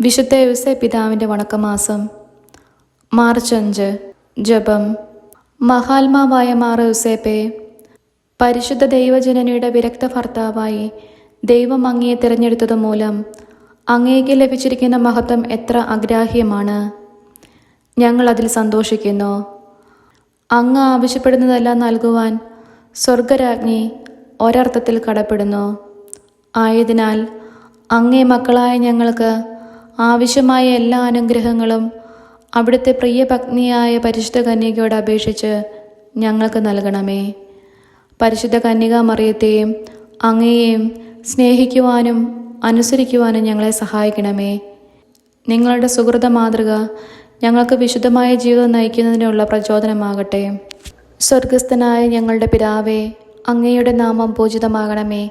വിശുദ്ധ യുസെ പിതാവിന്റെ വണക്കമാസം മാർച്ച് അഞ്ച് ജപം. മഹാത്മാവായ മാർ യുസേപ്പെ പരിശുദ്ധ ദൈവജനനിയുടെ വിരക്ത ഭർത്താവായി ദൈവം അങ്ങയെ തിരഞ്ഞെടുത്തത് മൂലം അങ്ങേക്ക് ലഭിച്ചിരിക്കുന്ന മഹത്വം എത്ര അഗ്രാഹ്യമാണ്. ഞങ്ങൾ അതിൽ സന്തോഷിക്കുന്നു. അങ്ങ് ആവശ്യപ്പെടുന്നതെല്ലാം നൽകുവാൻ സ്വർഗരാജ്ഞി ഒരർത്ഥത്തിൽ കടപ്പെടുന്നു. ആയതിനാൽ അങ്ങേ മക്കളായ ഞങ്ങൾക്ക് ആവശ്യമായ എല്ലാ അനുഗ്രഹങ്ങളും അവിടുത്തെ പ്രിയ പത്നിയായ പരിശുദ്ധ കന്യകയോട് അപേക്ഷിച്ച് ഞങ്ങൾക്ക് നൽകണമേ. പരിശുദ്ധ കന്യക മറിയത്തെയും അങ്ങയെയും സ്നേഹിക്കുവാനും അനുസരിക്കുവാനും ഞങ്ങളെ സഹായിക്കണമേ. നിങ്ങളുടെ സുഹൃത മാതൃക ഞങ്ങൾക്ക് വിശുദ്ധമായ ജീവിതം നയിക്കുന്നതിനുള്ള പ്രചോദനമാകട്ടെ. സ്വർഗസ്ഥനായ ഞങ്ങളുടെ പിതാവേ അങ്ങയുടെ നാമം പൂജിതമാകണമേ.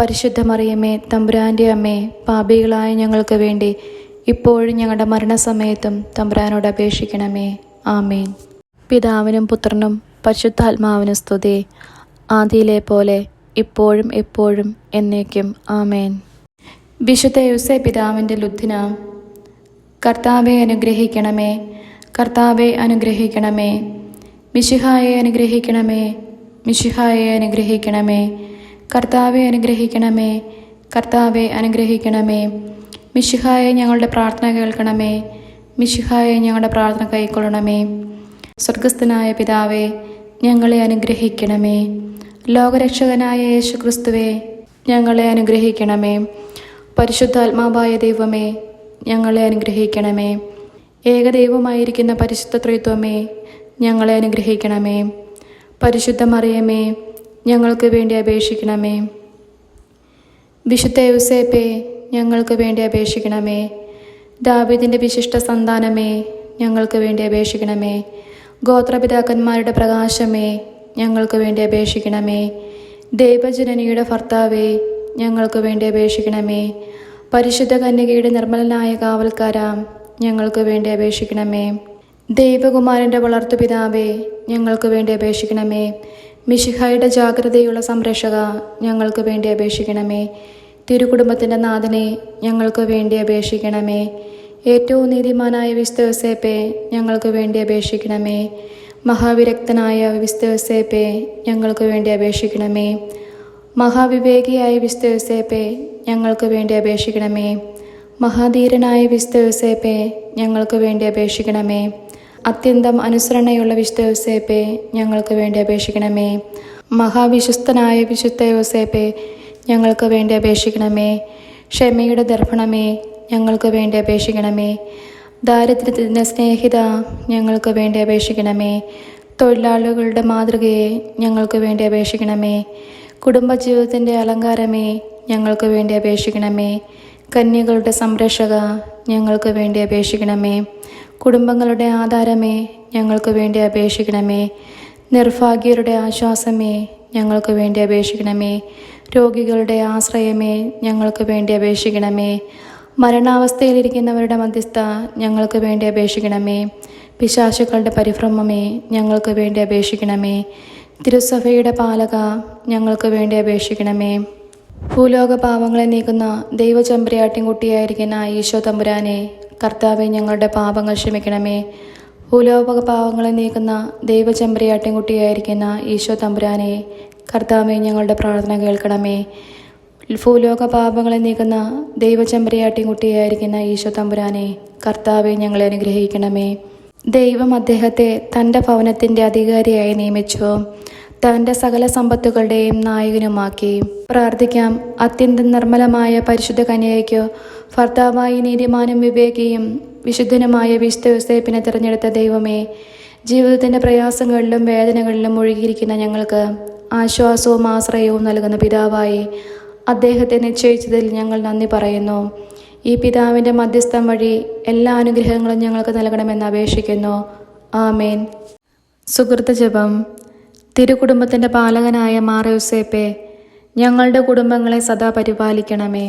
പരിശുദ്ധ മറിയമ്മേ തമ്പുരാന്റെ അമ്മേ പാപികളായ ഞങ്ങൾക്ക് വേണ്ടി ഇപ്പോഴും ഞങ്ങളുടെ മരണസമയത്തും തമ്പുരാനോട് അപേക്ഷിക്കണമേ. ആമേൻ. പിതാവിനും പുത്രനും പരിശുദ്ധാത്മാവിനും സ്തുതി. ആദിയിലെ പോലെ ഇപ്പോഴും എപ്പോഴും എന്നേക്കും. ആമേൻ. വിശുദ്ധ യുസെ പിതാവിന്റെ ലുദ്ധിന കർത്താവെ അനുഗ്രഹിക്കണമേ കർത്താവെ അനുഗ്രഹിക്കണമേ മിശിഹായെ അനുഗ്രഹിക്കണമേ മിശിഹായെ അനുഗ്രഹിക്കണമേ കർത്താവെ അനുഗ്രഹിക്കണമേ കർത്താവെ അനുഗ്രഹിക്കണമേ. മിശിഹായെ ഞങ്ങളുടെ പ്രാർത്ഥന കേൾക്കണമേ മിശിഹായെ ഞങ്ങളുടെ പ്രാർത്ഥന കൈക്കൊള്ളണമേ. സ്വർഗസ്ഥനായ പിതാവേ ഞങ്ങളെ അനുഗ്രഹിക്കണമേ. ലോകരക്ഷകനായ യേശു ക്രിസ്തുവേ ഞങ്ങളെ അനുഗ്രഹിക്കണമേ. പരിശുദ്ധാത്മാവായ ദൈവമേ ഞങ്ങളെ അനുഗ്രഹിക്കണമേ. ഏകദൈവമായിരിക്കുന്ന പരിശുദ്ധ ത്രിത്വമേ ഞങ്ങളെ അനുഗ്രഹിക്കണമേ. പരിശുദ്ധ മറിയമേ ഞങ്ങൾക്ക് വേണ്ടി അപേക്ഷിക്കണമേ. വിശുദ്ധ യുസേപ്പെ ഞങ്ങൾക്ക് വേണ്ടി അപേക്ഷിക്കണമേ. ദാവീദിന്റെ വിശിഷ്ട സന്താനമേ ഞങ്ങൾക്ക് വേണ്ടി അപേക്ഷിക്കണമേ. ഗോത്രപിതാക്കന്മാരുടെ പ്രകാശമേ ഞങ്ങൾക്ക് വേണ്ടി അപേക്ഷിക്കണമേ. ദൈവജനനിയുടെ ഭർത്താവേ ഞങ്ങൾക്ക് വേണ്ടി അപേക്ഷിക്കണമേ. പരിശുദ്ധ കന്യകയുടെ നിർമ്മലനായ കാവൽക്കാരാം ഞങ്ങൾക്ക് വേണ്ടി അപേക്ഷിക്കണമേ. ദൈവകുമാരന്റെ വളർത്തുപിതാവേ ഞങ്ങൾക്ക് വേണ്ടി അപേക്ഷിക്കണമേ. മിഷിഹായുടെ ജാഗ്രതയുള്ള സംരക്ഷക ഞങ്ങൾക്ക് വേണ്ടി അപേക്ഷിക്കണമേ. തിരുകുടുംബത്തിന്റെ നാഥനെ ഞങ്ങൾക്ക് വേണ്ടി അപേക്ഷിക്കണമേ. ഏറ്റവും നീതിമാനായ വിസ്തവസേപ്പെ ഞങ്ങൾക്ക് വേണ്ടി അപേക്ഷിക്കണമേ. മഹാവിരക്തനായ വിസ്തവസേപ്പെ ഞങ്ങൾക്ക് വേണ്ടി അപേക്ഷിക്കണമേ. മഹാവിവേകിയായ വിസ്തവസേപ്പെ ഞങ്ങൾക്ക് വേണ്ടി അപേക്ഷിക്കണമേ. മഹാധീരനായ വിസ്തവസേപ്പെ ഞങ്ങൾക്ക് വേണ്ടി അപേക്ഷിക്കണമേ. അത്യന്തം അനുസരണയുള്ള വിശുദ്ധ യോസേപ്പെ ഞങ്ങൾക്ക് വേണ്ടി അപേക്ഷിക്കണമേ. മഹാവിശ്വസ്തനായ വിശുദ്ധ യോസേപ്പെ ഞങ്ങൾക്ക് വേണ്ടി അപേക്ഷിക്കണമേ. ക്ഷമയുടെ ദർപ്പണമേ ഞങ്ങൾക്ക് വേണ്ടി അപേക്ഷിക്കണമേ. ദാരിദ്ര്യത്തിന്റെ സ്നേഹിത ഞങ്ങൾക്ക് വേണ്ടി അപേക്ഷിക്കണമേ. തൊഴിലാളികളുടെ മാതൃകയെ ഞങ്ങൾക്ക് വേണ്ടി അപേക്ഷിക്കണമേ. കുടുംബജീവിതത്തിന്റെ അലങ്കാരമേ ഞങ്ങൾക്ക് വേണ്ടി അപേക്ഷിക്കണമേ. കന്യകളുടെ സംരക്ഷക ഞങ്ങൾക്ക് വേണ്ടി അപേക്ഷിക്കണമേ. കുടുംബങ്ങളുടെ ആധാരമേ ഞങ്ങൾക്ക് വേണ്ടി അപേക്ഷിക്കണമേ. നിർഭാഗ്യരുടെ ആശ്വാസമേ ഞങ്ങൾക്ക് വേണ്ടി അപേക്ഷിക്കണമേ. രോഗികളുടെ ആശ്രയമേ ഞങ്ങൾക്ക് വേണ്ടി അപേക്ഷിക്കണമേ. മരണാവസ്ഥയിലിരിക്കുന്നവരുടെ മധ്യസ്ഥ ഞങ്ങൾക്ക് വേണ്ടി അപേക്ഷിക്കണമേ. പിശാശുക്കളുടെ പരിഭ്രമമേ ഞങ്ങൾക്ക് വേണ്ടി അപേക്ഷിക്കണമേ. തിരുസഭയുടെ പാലക ഞങ്ങൾക്ക് വേണ്ടി അപേക്ഷിക്കണമേ. ഭൂലോക പാവങ്ങളെ നീക്കുന്ന ദൈവചമ്പരയാട്ടിൻകുട്ടിയായിരിക്കുന്ന ഈശോ തമ്പുരാനെ കർത്താവെ ഞങ്ങളുടെ പാപങ്ങൾ ക്ഷമിക്കണമേ. ഭൂലോക പാവങ്ങളെ നീക്കുന്ന ദൈവചെമ്പരിയാട്ടിൻകുട്ടിയായിരിക്കുന്ന ഈശോ തമ്പുരാനെ കർത്താവെ ഞങ്ങളുടെ പ്രാർത്ഥന കേൾക്കണമേ. ഭൂലോക പാപങ്ങളെ നീക്കുന്ന ദൈവചെമ്പരിയാട്ടിൻകുട്ടിയായിരിക്കുന്ന ഈശോ തമ്പുരാനെ കർത്താവെ ഞങ്ങളെ അനുഗ്രഹിക്കണമേ. ദൈവം അദ്ദേഹത്തെ തന്റെ ഭവനത്തിന്റെ അധികാരിയായി നിയമിച്ചു. തന്റെ സകല സമ്പത്തുകളുടെയും നായകനുമാക്കി. പ്രാർത്ഥിക്കാം. അത്യന്തം നിർമ്മലമായ പരിശുദ്ധ കന്യകയ്ക്കോ ഭർത്താവായി നീതിമാനും വിവേകിയും വിശുദ്ധനുമായ വിശുദ്ധ യോസേപ്പിനെ തിരഞ്ഞെടുത്ത ദൈവമേ ജീവിതത്തിന്റെ പ്രയാസങ്ങളിലും വേദനകളിലും ഒഴുകിയിരിക്കുന്ന ഞങ്ങൾക്ക് ആശ്വാസവും ആശ്രയവും നൽകുന്ന പിതാവായി അദ്ദേഹത്തെ നിശ്ചയിച്ചതിൽ ഞങ്ങൾ നന്ദി പറയുന്നു. ഈ പിതാവിന്റെ മധ്യസ്ഥം വഴി എല്ലാ അനുഗ്രഹങ്ങളും ഞങ്ങൾക്ക് നൽകണമെന്ന് അപേക്ഷിക്കുന്നു. ആമേൻ. സുഹൃത്ത് ജപം. തിരുകുടുംബത്തിന്റെ പാലകനായ മാറയുസേപ്പെ ഞങ്ങളുടെ കുടുംബങ്ങളെ സദാ പരിപാലിക്കണമേ.